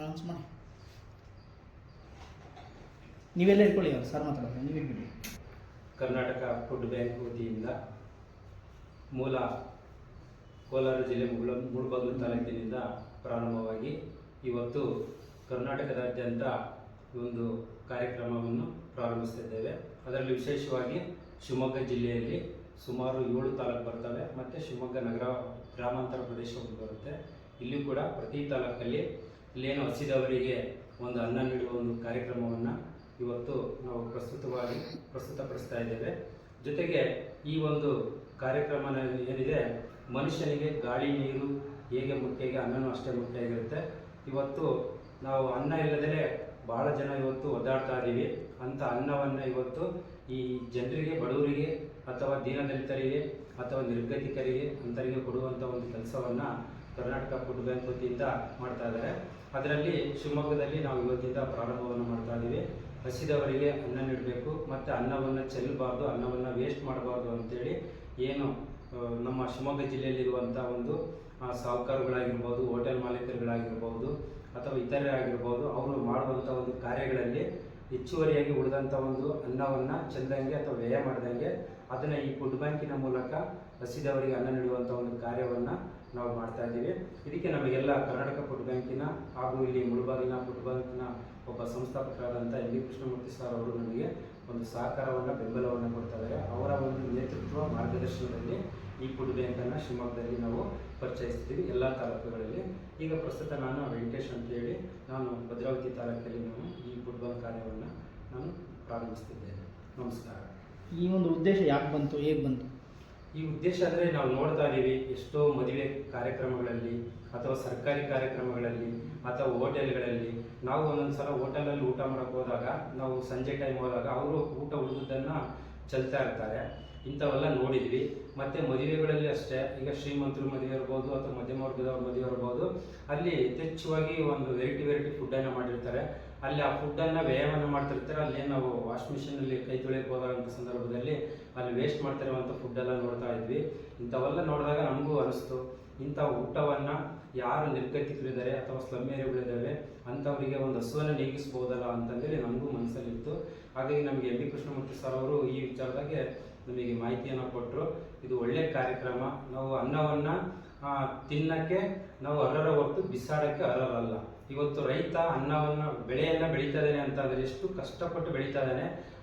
Announce ಮಾಡಿ. ನೀವೆಲ್ಲ ಇಟ್ಕೊಳ್ಳಿ ಅವ್ರು ಸರ್ ಮಾತಾಡೋದು, ನೀವು ಕರ್ನಾಟಕ ಫುಡ್ ಬ್ಯಾಂಕ್ ವತಿಯಿಂದ ಮೂಲ ಕೋಲಾರ ಜಿಲ್ಲೆ ಮುಗುಳ ಮೂಡಬಾಗಿಲು ತಾಲೂಕಿನಿಂದ ಪ್ರಾರಂಭವಾಗಿ ಇವತ್ತು ಕರ್ನಾಟಕದಾದ್ಯಂತ ಒಂದು ಕಾರ್ಯಕ್ರಮವನ್ನು ಪ್ರಾರಂಭಿಸ್ತಿದ್ದೇವೆ. ಅದರಲ್ಲಿ ವಿಶೇಷವಾಗಿ ಶಿವಮೊಗ್ಗ ಜಿಲ್ಲೆಯಲ್ಲಿ ಸುಮಾರು ಏಳು ತಾಲೂಕು ಬರ್ತವೆ, ಮತ್ತು ಶಿವಮೊಗ್ಗ ನಗರ ಗ್ರಾಮಾಂತರ ಪ್ರದೇಶ ಬರುತ್ತೆ. ಇಲ್ಲಿ ಕೂಡ ಪ್ರತಿ ತಾಲೂಕಲ್ಲಿ ಇಲ್ಲೇನು ಹಸಿದವರಿಗೆ ಒಂದು ಅನ್ನ ನೀಡುವ ಒಂದು ಕಾರ್ಯಕ್ರಮವನ್ನು ಇವತ್ತು ನಾವು ಪ್ರಸ್ತುತವಾಗಿ ಪ್ರಸ್ತುತಪಡಿಸ್ತಾ ಇದ್ದೇವೆ. ಜೊತೆಗೆ ಈ ಒಂದು ಕಾರ್ಯಕ್ರಮ ಏನಿದೆ, ಮನುಷ್ಯನಿಗೆ ಗಾಳಿ, ನೀರು ಹೇಗೆ ಮುಖ್ಯ, ಹೇಗೆ ಅನ್ನನೂ ಅಷ್ಟೇ ಮುಖ್ಯ ಆಗಿರುತ್ತೆ. ಇವತ್ತು ನಾವು ಅನ್ನ ಇಲ್ಲದೇ ಬಹಳ ಜನ ಇವತ್ತು ಒದ್ದಾಡ್ತಾ ಇದ್ದೀವಿ. ಅಂತ ಅನ್ನವನ್ನು ಇವತ್ತು ಈ ಜನರಿಗೆ, ಬಡವರಿಗೆ ಅಥವಾ ದೀನದಲಿತರಿಗೆ ಅಥವಾ ನಿರ್ಗತಿಕರಿಗೆ, ಅಂತರಿಗೆ ಕೊಡುವಂಥ ಒಂದು ಕೆಲಸವನ್ನು ಕರ್ನಾಟಕ ಫುಡ್ ಬ್ಯಾಂಕ್ ವತಿಯಿಂದ ಮಾಡ್ತಾ ಇದ್ದಾರೆ. ಅದರಲ್ಲಿ ಶಿವಮೊಗ್ಗದಲ್ಲಿ ನಾವು ಇವತ್ತಿಂದ ಪ್ರಾರಂಭವನ್ನು ಮಾಡ್ತಾ ಇದ್ದೀವಿ ಹಸಿದವರಿಗೆ ಅನ್ನ ನೀಡಬೇಕು, ಮತ್ತು ಅನ್ನವನ್ನು ಚೆಲ್ಲಬಾರ್ದು, ಅನ್ನವನ್ನು ವೇಸ್ಟ್ ಮಾಡಬಾರ್ದು ಅಂತೇಳಿ ಏನು ನಮ್ಮ ಶಿವಮೊಗ್ಗ ಜಿಲ್ಲೆಯಲ್ಲಿರುವಂಥ ಒಂದು ಸಾಹುಕಾರಗಳಾಗಿರ್ಬೋದು, ಹೋಟೆಲ್ ಮಾಲೀಕರುಗಳಾಗಿರ್ಬೋದು, ಅಥವಾ ಇತರೆ ಆಗಿರ್ಬೋದು, ಅವರು ಮಾಡುವಂಥ ಒಂದು ಕಾರ್ಯಗಳಲ್ಲಿ ಹೆಚ್ಚುವರಿಯಾಗಿ ಉಳಿದಂಥ ಒಂದು ಅನ್ನವನ್ನು ಚೆಲ್ಲದಂಗೆ ಅಥವಾ ವ್ಯಯ ಮಾಡ್ದಂಗೆ ಅದನ್ನು ಈ ಫುಡ್ ಬ್ಯಾಂಕಿನ ಮೂಲಕ ಹಸಿದವರಿಗೆ ಅನ್ನ ನೀಡುವಂಥ ಒಂದು ಕಾರ್ಯವನ್ನು ನಾವು ಮಾಡ್ತಾ ಇದ್ದೀವಿ. ಇದಕ್ಕೆ ನಮಗೆಲ್ಲ ಕರ್ನಾಟಕ ಫುಡ್ ಬ್ಯಾಂಕಿನ ಹಾಗೂ ಇಲ್ಲಿ ಮುಳುಬಾಗಿಲಿನ ಫುಡ್ ಬ್ಯಾಂಕಿನ ಒಬ್ಬ ಸಂಸ್ಥಾಪಕರಾದಂಥ ಎಂ ಬಿ ಕೃಷ್ಣಮೂರ್ತಿ ಸರ್ ಅವರು ನಮಗೆ ಒಂದು ಸಹಕಾರವನ್ನು, ಬೆಂಬಲವನ್ನು ಕೊಡ್ತಾ ಅವರ ಒಂದು ನೇತೃತ್ವ ಮಾರ್ಗದರ್ಶನದಲ್ಲಿ ಈ ಫುಡ್ ಬ್ಯಾಂಕನ್ನು ಶಿವಮೊಗ್ಗದಲ್ಲಿ ನಾವು ಪರಿಚಯಿಸ್ತೀವಿ ಎಲ್ಲ ತಾಲೂಕುಗಳಲ್ಲಿ. ಈಗ ಪ್ರಸ್ತುತ ನಾನು ವೆಂಕಟೇಶ್ ಅಂತೇಳಿ ನಾನು ಭದ್ರಾವತಿ ತಾಲೂಕಲ್ಲಿ ನಾನು ಈ ಬ್ಯಾಂಕ್ ಕಾರ್ಯವನ್ನು ನಾನು ಪ್ರಾರಂಭಿಸ್ತಿದ್ದೇನೆ. ನಮಸ್ಕಾರ. ಈ ಒಂದು ಉದ್ದೇಶ ಯಾಕೆ ಬಂತು, ಹೇಗೆ ಬಂತು? ಈ ಉದ್ದೇಶ ಅಂದರೆ ನಾವು ನೋಡ್ತಾ ಇದ್ದೀವಿ ಎಷ್ಟೋ ಮದುವೆ ಕಾರ್ಯಕ್ರಮಗಳಲ್ಲಿ ಅಥವಾ ಸರ್ಕಾರಿ ಕಾರ್ಯಕ್ರಮಗಳಲ್ಲಿ ಅಥವಾ ಹೋಟೆಲ್ಗಳಲ್ಲಿ ನಾವು ಒಂದೊಂದು ಸಲ ಹೋಟೆಲಲ್ಲಿ ಊಟ ಮಾಡೋಕ್ಕೆ ಹೋದಾಗ, ನಾವು ಸಂಜೆ ಟೈಮ್ ಹೋದಾಗ ಅವರು ಊಟ ಉಳಿದುದನ್ನು ಚೆಲ್ತಾ ಇರ್ತಾರೆ. ಇಂಥವೆಲ್ಲ ನೋಡಿದ್ವಿ. ಮತ್ತು ಮದುವೆಗಳಲ್ಲಿ ಅಷ್ಟೇ. ಈಗ ಶ್ರೀಮಂತರು ಮದುವೆ ಇರ್ಬೋದು ಅಥವಾ ಮಧ್ಯಮ ವರ್ಗದವ್ರ ಮದುವೆ ಇರ್ಬೋದು. ಅಲ್ಲಿ ಯಥೇಚ್ಛವಾಗಿ ಒಂದು ವೆರೈಟಿ ವೆರೈಟಿ ಫುಡ್ಡನ್ನು ಮಾಡಿರ್ತಾರೆ. ಅಲ್ಲಿ ಆ ಫುಡ್ಡನ್ನು ವ್ಯಯವನ್ನು ಮಾಡ್ತಿರ್ತಾರೆ. ಅಲ್ಲಿ ನಾವು ವಾಶ್ ಮಿಷಿನಲ್ಲಿ ಕೈ ತೊಳೆಯಕ್ಕೆ ಸಂದರ್ಭದಲ್ಲಿ ಅಲ್ಲಿ ವೇಸ್ಟ್ ಮಾಡ್ತಿರುವಂಥ ಫುಡ್ಡೆಲ್ಲ ನೋಡ್ತಾ ಇದ್ವಿ. ಇಂಥವೆಲ್ಲ ನೋಡಿದಾಗ ನಮಗೂ ಅನಿಸ್ತು. ಇಂಥ ಊಟವನ್ನು ಯಾರು ನಿರ್ಗತಿಕರಿದ್ದಾರೆ ಅಥವಾ ಸ್ಲಮ್ ಏರಿಯಾಗಳಿದ್ದಾವೆ ಅಂಥವರಿಗೆ ಒಂದು ಹಸುವನ್ನು ನೀಗಿಸ್ಬೋದಲ್ಲ ಅಂತಂದೇಳಿ ನಮಗೂ ಮನಸ್ಸಲ್ಲಿತ್ತು. ಹಾಗಾಗಿ ನಮಗೆ ಎಂ ಬಿ ಕೃಷ್ಣಮೂರ್ತಿ ಸರ್ ಅವರು ಈ ವಿಚಾರದಾಗೆ ನಮಗೆ ಮಾಹಿತಿಯನ್ನು ಕೊಟ್ಟರು ಇದು ಒಳ್ಳೆಯ ಕಾರ್ಯಕ್ರಮ. ನಾವು ಅನ್ನವನ್ನು ತಿನ್ನಕ್ಕೆ, ನಾವು ಅರ್ಹರ ಹೊರತು ಬಿಸಾಡಕ್ಕೆ ಅರ್ಹರಲ್ಲ ಇವತ್ತು ರೈತ ಅನ್ನವನ್ನು, ಬೆಳೆಯನ್ನು ಬೆಳೀತಾ ಇದ್ದಾನೆ ಅಂತಂದರೆ ಎಷ್ಟು ಕಷ್ಟಪಟ್ಟು ಬೆಳೀತಾ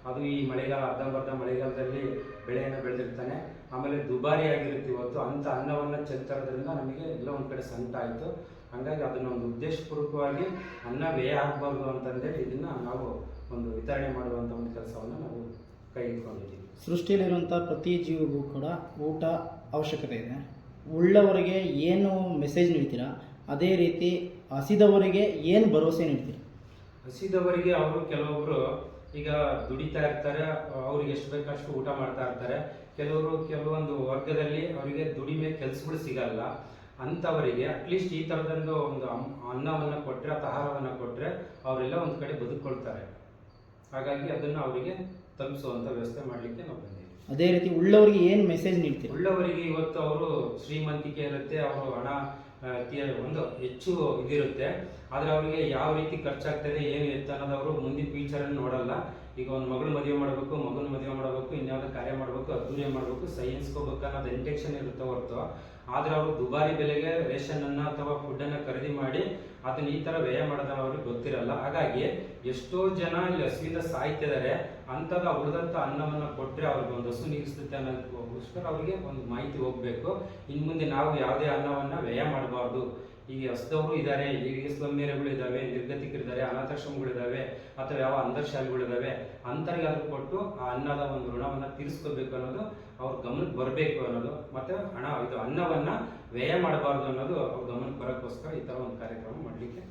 ಅದು ಈ ಮಳೆಗಾಲ, ಅರ್ಧಂಬರ್ಧ ಮಳೆಗಾಲದಲ್ಲಿ ಬೆಳೆಯನ್ನು ಬೆಳೆದಿರ್ತಾನೆ. ಆಮೇಲೆ ದುಬಾರಿ ಆಗಿರುತ್ತೆ ಇವತ್ತು. ಅಂಥ ಅನ್ನವನ್ನು ಚೆಲ್ತಾರೋದ್ರಿಂದ ನಮಗೆ ಎಲ್ಲ ಒಂದು ಕಡೆ ಸಂಕಟ ಆಯಿತು ಹಾಗಾಗಿ ಅದನ್ನ ಒಂದು ಉದ್ದೇಶಪೂರ್ವಕವಾಗಿ ಅನ್ನ ವ್ಯಯ ಆಗಬಾರ್ದು ಅಂತಂದೇಳಿ ಇದನ್ನು ನಾವು ಒಂದು ವಿತರಣೆ ಮಾಡುವಂಥ ಒಂದು ಕೆಲಸವನ್ನು ನಾವು ಕೈಗೆತ್ತಿಕೊಂಡಿದ್ದೀವಿ. ಸೃಷ್ಟಿಯಲ್ಲಿರುವಂಥ ಪ್ರತಿ ಜೀವಿಗೂ ಕೂಡ ಊಟ ಅವಶ್ಯಕತೆ ಇದೆ. ಉಳ್ಳವರಿಗೆ ಏನು ಮೆಸೇಜ್ ನೀಡ್ತೀರಾ? ಅದೇ ರೀತಿ ಹಸಿದವರಿಗೆ ಏನು ಭರವಸೆ ನೀಡ್ತೀರಾ? ಹಸಿದವರಿಗೆ ಅವರು ಕೆಲವೊಬ್ಬರು ಈಗ ದುಡಿತಾ ಇರ್ತಾರೆ ಅವ್ರಿಗೆ ಎಷ್ಟು ಬೇಕಷ್ಟು ಊಟ ಮಾಡ್ತಾ ಇರ್ತಾರೆ. ಕೆಲವರು ಕೆಲವೊಂದು ವರ್ಗದಲ್ಲಿ ಅವರಿಗೆ ದುಡಿಮೆ ಕೆಲಸಗಳು ಸಿಗಲ್ಲ. ಅಂಥವರಿಗೆ ಅಟ್ಲೀಸ್ಟ್ ಈ ಥರದೊಂದು ಒಂದು ಅಮ್- ಅನ್ನವನ್ನು ಕೊಟ್ಟರೆ ಅಥವಾ ಆಹಾರವನ್ನು ಕೊಟ್ಟರೆ ಅವರೆಲ್ಲ ಒಂದು ಕಡೆ ಬದುಕೊಳ್ತಾರೆ ಹಾಗಾಗಿ ಅದನ್ನು ಅವರಿಗೆ ತಲುಪಿಸುವಂಥ ವ್ಯವಸ್ಥೆ ಮಾಡಲಿಕ್ಕೆ ನಾವು ಬಂದಿದ್ದೀವಿ. ಅದೇ ರೀತಿ ಉಳ್ಳವರಿಗೆ ಏನು ಮೆಸೇಜ್ ನೀಡ್ತೀವಿ ಉಳ್ಳವರಿಗೆ ಇವತ್ತು ಅವರು ಶ್ರೀಮಂತಿಕೆ ಇರುತ್ತೆ ಅವರು ಹಣ ಒಂದು ಹೆಚ್ಚು ಇದಿರುತ್ತೆ. ಆದರೆ ಅವರಿಗೆ ಯಾವ ರೀತಿ ಖರ್ಚಾಗ್ತದೆ ಏನು ಎತ್ತ ಅನ್ನೋದು ಅವರು ಮುಂದಿನ ಫ್ಯೂಚರನ್ನು ನೋಡಲ್ಲ. ಈಗ ಒಂದು ಮಗಳು ಮದುವೆ ಮಾಡಬೇಕು, ಮಗನ ಮದುವೆ ಮಾಡಬೇಕು, ಇನ್ಯಾವುದೋ ಕಾರ್ಯ ಮಾಡಬೇಕು, ಅದ್ದೂರಿ ಮಾಡಬೇಕು ಸೈನ್ಸ್ಕೋಬೇಕು ಅನ್ನೋದು ಇಂಟೆಕ್ಷನ್ ಇರುತ್ತೆ ಹೊರತು. ಆದರೆ ಅವರು ದುಬಾರಿ ಬೆಲೆಗೆ ರೇಷನನ್ನು ಅಥವಾ ಫುಡ್ಡನ್ನು ಖರೀದಿ ಮಾಡಿ ಅದನ್ನ ಈ ಥರ ವ್ಯಯ ಮಾಡದ ಅವ್ರಿಗೆ ಗೊತ್ತಿರಲ್ಲ. ಹಾಗಾಗಿ ಎಷ್ಟೋ ಜನ ಇಲ್ಲಿ ಹಸುವಿಂದ ಸಾಯ್ತಿದ್ದಾರೆ ಅಂಥದ್ದು ಉಳಿದಂತ ಅನ್ನವನ್ನು ಕೊಟ್ಟರೆ ಅವ್ರಿಗೆ ಒಂದು ಹಸು ನೀಗಿಸುತ್ತೆ ಅನ್ನೋದಕ್ಕೋಸ್ಕರ ಅವರಿಗೆ ಒಂದು ಮಾಹಿತಿ ಹೋಗಬೇಕು. ಇನ್ನು ಮುಂದೆ ನಾವು ಯಾವುದೇ ಅನ್ನವನ್ನು ವ್ಯಯ ಮಾಡಬಾರ್ದು. ಈಗ ಹೊಸದವರು ಇದ್ದಾರೆ ಈಗ ಸ್ಲಮ್ ಏರಿಯಾಗಳು ಇದ್ದಾವೆ ನಿರ್ಗತಿಕರಿದ್ದಾರೆ ಅನಾಥಾಶ್ರಮಗಳಿದ್ದಾವೆ ಅಥವಾ ಯಾವ ಅಂತರ್ಶಾಲೆಗಳಿದ್ದಾವೆ ಅದು ಕೊಟ್ಟು ಆ ಅನ್ನದ ಒಂದು ಋಣವನ್ನು ತೀರಿಸ್ಕೋಬೇಕು ಅನ್ನೋದು ಅವ್ರ ಗಮನಕ್ಕೆ ಬರಬೇಕು ಅನ್ನೋದು ಮತ್ತು ಹಣ ಇದು ಅನ್ನವನ್ನು ವ್ಯಯ ಮಾಡಬಾರ್ದು ಅನ್ನೋದು ಅವ್ರ ಗಮನಕ್ಕೆ ಬರೋಕ್ಕೋಸ್ಕರ ಈ ಥರ ಒಂದು ಕಾರ್ಯಕ್ರಮ ಮಾಡಲಿಕ್ಕೆ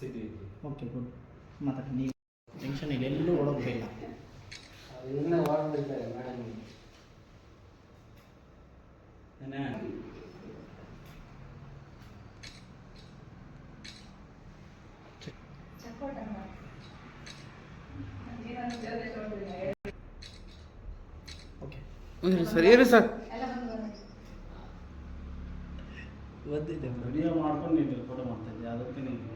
ಸಿದ್ಧಿದ್ದೀವಿ ಓಕೆ ಗುಡ್ ಮಾತಾಡಿ ನೀವು ಟೆನ್ಷನ್ ಇಲ್ಲ ಎಲ್ಲೂ ಓಡೋಗಿಲ್ಲ ಇನ್ನೂ ಮೇಡಮ್ ಓಕೆ ಸರಿ ಇರಿ ಸರ್? ಬಂದಿದ್ದೆ. ವಿಡಿಯೋ ಮಾಡ್ಕೊಂಡು ನೀವು ಫೋಟೋ ಮಾಡ್ತಾ ಇದ್ದೆ ಅದಕ್ಕೆ ನೀವು